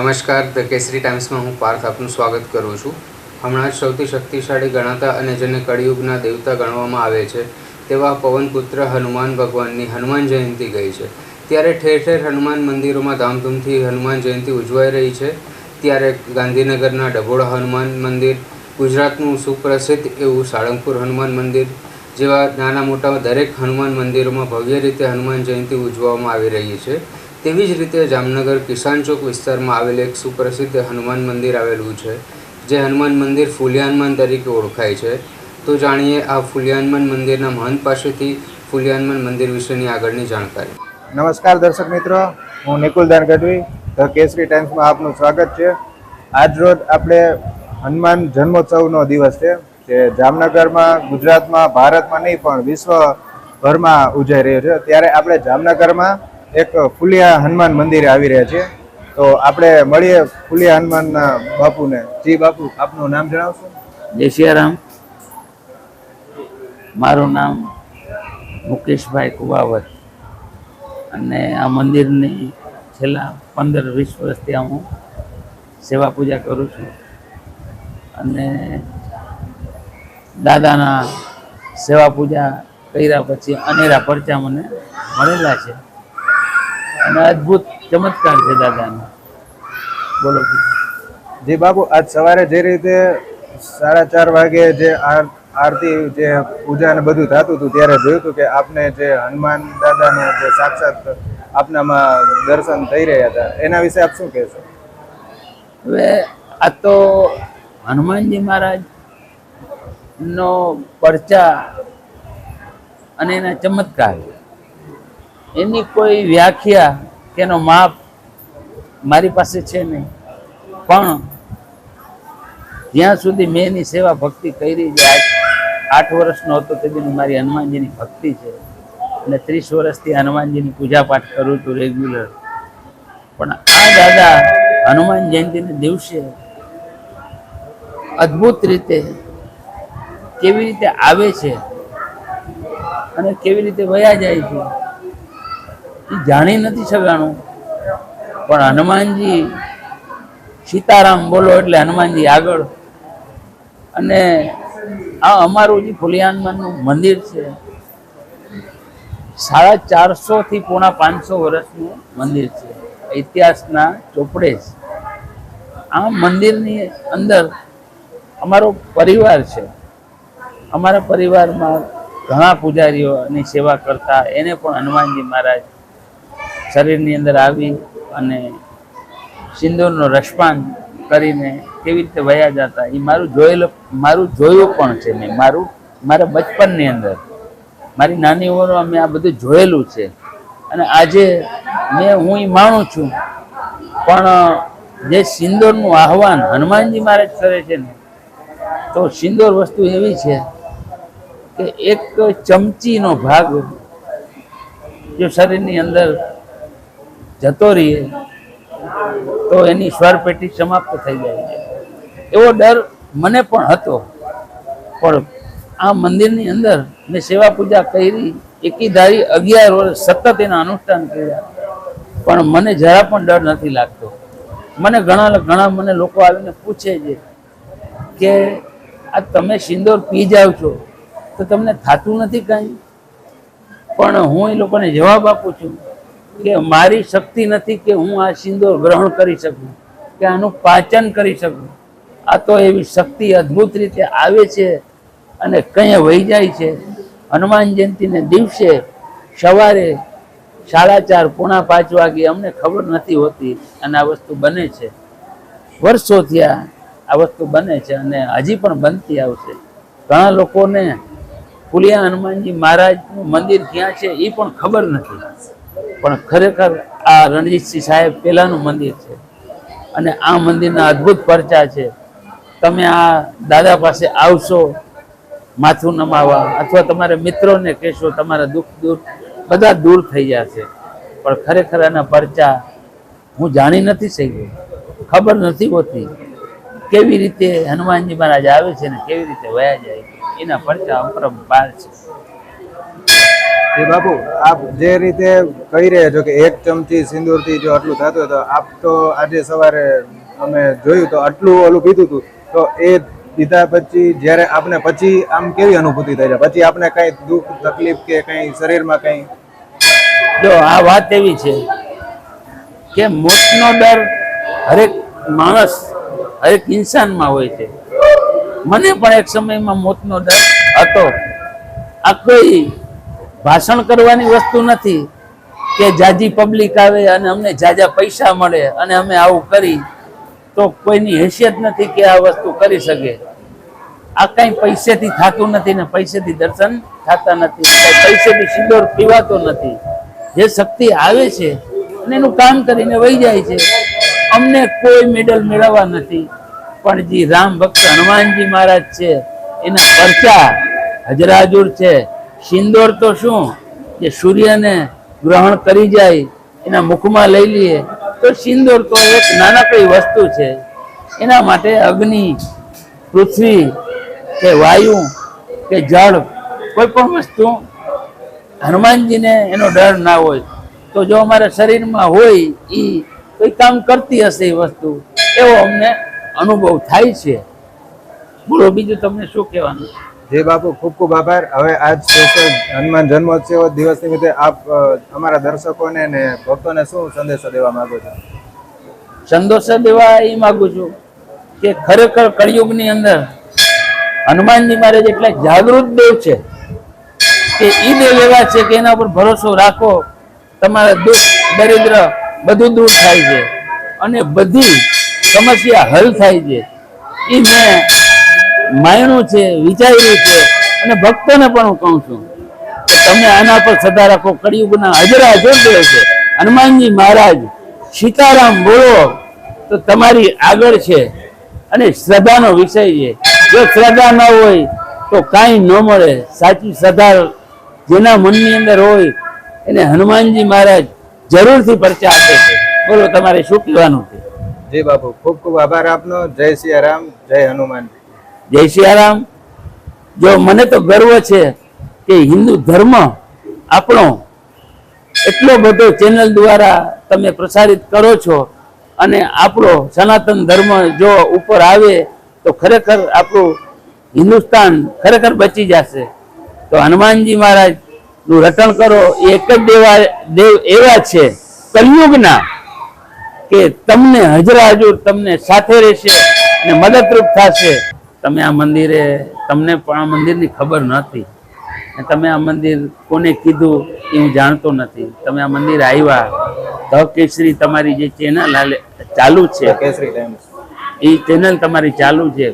નમસ્કાર, ધ કેસરી ટાઈમ્સમાં હું પાર્થ આપનું સ્વાગત કરું છું. હમણાં જ સૌથી શક્તિશાળી ગણાતા અને જેને કળિયુગના દેવતા ગણવામાં આવે છે, તેવા પવનપુત્ર હનુમાન ભગવાનની હનુમાન જયંતિ ગઈ છે. ત્યારે ઠેર ઠેર હનુમાન મંદિરોમાં ધામધૂમથી હનુમાન જયંતિ ઉજવાઈ રહી છે. ત્યારે ગાંધીનગરના ડભોળા હનુમાન મંદિર, ગુજરાતનું સુપ્રસિદ્ધ એવું સાળંગપુર હનુમાન મંદિર, જેવા નાના મોટા દરેક હનુમાન મંદિરોમાં ભવ્ય રીતે હનુમાન જયંતિ ઉજવવામાં આવી રહી છે. તેવી જ રીતે જામનગર કિસાન ચોક વિસ્તારમાં આવેલ એક સુપ્રસિદ્ધ હનુમાન મંદિર આવેલું છે, જે હનુમાન મંદિર ફુલિયાનમાન તરીકે ઓળખાય છે. તો જાણીએ આ ફુલિયાનમાન મંદિરના મહંત પાસેથી ફુલિયાનમાન મંદિર વિશેની આગળની જાણકારી. નમસ્કાર દર્શક મિત્રો, હું નિકુલ દાનગઢવી ધ કેસરી ટાઈમ્સમાં આપનું સ્વાગત છે. આજ રોજ આપણે હનુમાન જન્મોત્સવનો દિવસ છે, જે જામનગરમાં, ગુજરાતમાં, ભારતમાં નહીં પણ વિશ્વભરમાં ઉજાઈ રહ્યો છે. ત્યારે આપણે જામનગરમાં એક ફુલિયા હનુમાન મંદિરે આવી રહ્યા છીએ. તો આપણે મળીએ ફુલિયા હનુમાનના બાપુને. જી બાપુ, આપનું નામ જણાવશો? જય સિયારામ. મારું નામ મુકેશભાઈ કુવાવર અને આ મંદિરની છેલ્લા પંદર વીસ વર્ષથી હું સેવા પૂજા કરું છું. અને દાદાના સેવા પૂજા કર્યા પછી અનેરા પરચા મને મળેલા છે. અને અદ્ભુત ચમત્કાર છે દાદાનો. બોલો જી. બાપુ આજ સવારે જે રીતે સાડા ચાર વાગે જે આરતી જે પૂજા ને બધું થતું હતું ત્યારે જોયું હતું કે આપને જે હનુમાન દાદાનું જે સાક્ષાત આપનામાં દર્શન થઈ રહ્યા હતા. એના વિશે આપ શું કહેશો? હવે આ તો હનુમાનજી મહારાજ નો પરચા અને એના ચમત્કાર એની કોઈ વ્યાખ્યા કેનો માપ મારી પાસે છે નહીં. પણ જ્યાં સુધી મેં એની સેવા ભક્તિ કરી છે આઠ વર્ષનો હતો તેની મારી હનુમાનજીની ભક્તિ છે. અને ત્રીસ વર્ષથી હનુમાનજીની પૂજા પાઠ કરું છું રેગ્યુલર પણ આ દાદા હનુમાન જયંતિને દિવસે અદ્ભુત રીતે કેવી રીતે આવે છે અને કેવી રીતે વયા જાય છે જાણી નથી શકાણું પણ હનુમાનજી, સીતારામ બોલો એટલે હનુમાનજી આગળ. અને આ અમારું જે ફુલિયાનમાનનું મંદિર છે, સાડા ચારસોથી પોણા પાંચસો વર્ષનું મંદિર છે. ઇતિહાસના ચોપડે છે આ મંદિરની અંદર અમારો પરિવાર છે. અમારા પરિવારમાં ઘણા પૂજારીઓની સેવા કરતા, એને પણ હનુમાનજી મહારાજ શરીરની અંદર આવી અને સિંદૂરનો રસપાન કરીને કેવી રીતે વયા જતા, એ મારું જોયેલું, મારું જોયું પણ છે મેં. મારું, મારા બચપનની અંદર. મારી નાની ઉંમરમાં મેં આ બધું જોયેલું છે. અને આજે મેં, હું એ માનું છું, પણ જે સિંદોરનું આહવાન હનુમાનજી મહારાજ કરે છે ને, તો સિંદોર વસ્તુ એવી છે કે એક ચમચીનો ભાગ જો શરીરની અંદર જતો રહીએ, તો એની સ્વર પેટી સમાપ્ત થઈ જાય છે. એવો ડર મને પણ હતો. પણ આ મંદિરની અંદર મેં સેવા પૂજા કરી એકી અગિયાર વર્ષ સતત એના અનુષ્ઠાન કર્યા. પણ મને જરા પણ ડર નથી લાગતો. મને ઘણા ઘણા મને લોકો આવીને પૂછે છે કે આ તમે સિંદોર પી જાઓ છો, તો તમને થાતું નથી કાંઈ? પણ હું એ લોકોને જવાબ આપું છું. કે મારી શક્તિ નથી કે હું આ સિંદૂર ગ્રહણ કરી શકું, કે આનું પાચન કરી શકું. આ તો એવી શક્તિ અદ્ભુત રીતે આવે છે અને કંઈ વહી જાય છે. હનુમાન જયંતિને દિવસે સવારે સાડા ચાર, પોણા પાંચ વાગે અમને ખબર નથી હોતી અને આ વસ્તુ બને છે. વર્ષો થયા આ વસ્તુ બને છે અને હજી પણ બનતી આવશે. ઘણા લોકોને પુલિયા હનુમાનજી મહારાજનું મંદિર ક્યાં છે એ પણ ખબર નથી. પણ ખરેખર આ રણજીતસિંહ સાહેબ પહેલાંનું મંદિર છે. અને આ મંદિરના અદ્ભુત પરચા છે. તમે આ દાદા પાસે આવશો, માથું નમાવા અથવા તમારા મિત્રોને કહેશો, તમારા દુઃખ દૂર, બધા દૂર થઈ જશે. પણ ખરેખર આના પરચા હું જાણી નથી શક્યો. ખબર નથી હોતી કેવી રીતે હનુમાનજી મહારાજ આવે છે ને કેવી રીતે વયા જાય. એના પરચા અપરંપાર છે. એ બાપુ, આપ જે રીતે કહી રહ્યા છો કે એક ચમચી સિંદૂરથી જો આટલું થતું તો આપ તો આજે સવારે અમે જોયું તો આટલું ઓલું પીધું હતું તો એ પીધા પછી જ્યારે આપને પછી આમ કેવી અનુભૂતિ થઈ જાય? પછી આપને કઈ દુઃખ, તકલીફ કે કઈ શરીરમાં કઈ? જો, આ વાત એવી છે કે મોતનો ડર હરેક માણસ, હરેક ઇન્સાનમાં હોય છે. મને પણ એક સમયમાં મોતનો ડર હતો. આ કોઈ ભાષણ કરવાની વસ્તુ નથી કે જાજી પબ્લિક આવે અને અમને જાજા પૈસા મળે અને અમે આવું કરી, તો કોઈની હેસિયત નથી કે આ વસ્તુ કરી શકે. આ કઈ પૈસેથી થતું નથી ને પૈસેથી દર્શન થતા નથી. પૈસેથી સિંદોર પીવાતો નથી. જે શક્તિ આવે છે અને એનું કામ કરીને વહી જાય છે, અમને કોઈ મેડલ મેળવવા નથી. પણ જે રામ ભક્ત હનુમાનજી મહારાજ છે, એના પરચા હજરાજુર છે સિંદોર તો શું? જે સૂર્યને ગ્રહણ કરી જાય, એના મુખમાં લઈ લઈએ તો સિંદોર તો એક નાનકડી વસ્તુ છે. એના માટે અગ્નિ, પૃથ્વી, કે વાયુ, કે જળ, કોઈ પણ વસ્તુ હનુમાનજીને એનો ડર ના હોય. તો જો અમારા શરીરમાં હોય એ કોઈ કામ કરતી હશે એ વસ્તુ, એવો અમને અનુભવ થાય છે. બોલો, બીજું તમને શું કહેવાનું? જી બાપુ, ખૂબ ખૂબ આભાર. હવે આજ હનુમાન જન્મોત્સવ દિવસ નિમિત્તે આપ અમારા દર્શકોને ને ભક્તોને શું સંદેશો દેવા માંગો છો? સંદેશો દેવા એ માગું છું કે ખરેખર કળિયુગની અંદર હનુમાનજી મહારાજ એટલા જાગૃત દેવ છે કે એ દેવ એવા છે કે એના ઉપર ભરોસો રાખો, તમારા દુઃખ, દરિદ્ર બધું દૂર થાય છે અને બધી સમસ્યા હલ થાય છે. એ મેં માયણું છે વિચાર્યું છે, અને ભક્તોને પણ હું કહું છું, તમે આના પર સદા રાખો, કળિયુગના હજરા જોડે છે હનુમાનજી મહારાજ, સીતારામ બોલો, તો તમારી આગળ છે. અને શ્રદ્ધાનો વિષય છે. જો શ્રદ્ધા ન હોય, તો કાંઈ ન મળે. સાચી શ્રદ્ધા જેના મનની અંદર હોય, એને હનુમાનજી મહારાજ જરૂરથી પરચા આપે છે. બોલો, તમારે શું કહેવાનું છે? જી બાપુ, ખૂબ ખૂબ આભાર આપનો. જય સિયારામ જય હનુમાન જય સિયારામ. જો મને તો ગર્વ છે કે હિન્દુ ધર્મ આપણો એટલો બધો ચેનલ દ્વારા તમે પ્રસારિત કરો છો અને આપણો સનાતન ધર્મ જો ઉપર આવે તો ખરેખર આપણું હિન્દુસ્તાન ખરેખર બચી જશે. તો હનુમાનજી મહારાજનું રટણ કરો એક જ દેવા દેવ એવા છે કલયુગના કે તમને હજરા હજુર તમને સાથે રહેશે અને મદદરૂપ થશે. તમે આ મંદિરે તમને પણ આ મંદિરની ખબર નહોતી તમે આ મંદિર કોને કીધું એ હું જાણતો નથી. તમે આ મંદિર આવ્યા ધ કેસરી તમારી જે ચેનલ ચાલુ છે. એ ચેનલ તમારી ચાલુ છે.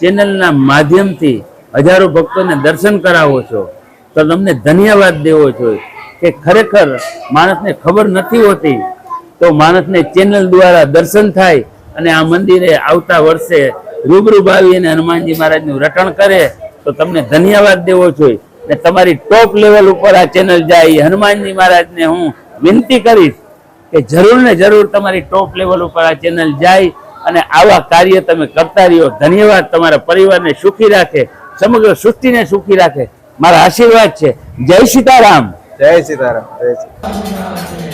ચેનલના માધ્યમથી હજારો ભક્તોને દર્શન કરાવો છો. તો તમને ધન્યવાદ દેવો જોઈએ કે ખરેખર માણસને ખબર નથી હોતી. તો માણસને ચેનલ દ્વારા દર્શન થાય અને આ મંદિરે આવતા વર્ષે રૂબરૂ ભાવી અને હનુમાનજી મહારાજનું રટણ કરે, તો તમને ધન્યવાદ દેવો જોઈએ. ને તમારી ટોપ લેવલ ઉપર આ ચેનલ જાય હનુમાનજી હનુમાનજી મહારાજને હું વિનંતી કરીશ કે જરૂર ને જરૂર તમારી ટોપ લેવલ ઉપર આ ચેનલ જાય અને આવા કાર્ય તમે કરતા રહ્યો. ધન્યવાદ તમારા પરિવારને સુખી રાખે, સમગ્ર સૃષ્ટિને સુખી રાખે. મારા આશીર્વાદ છે. જય સીતારામ. જય સીતારામ. જય સીતારામ.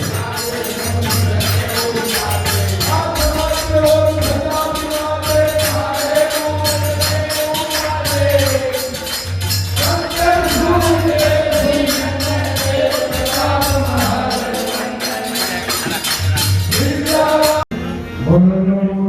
Quando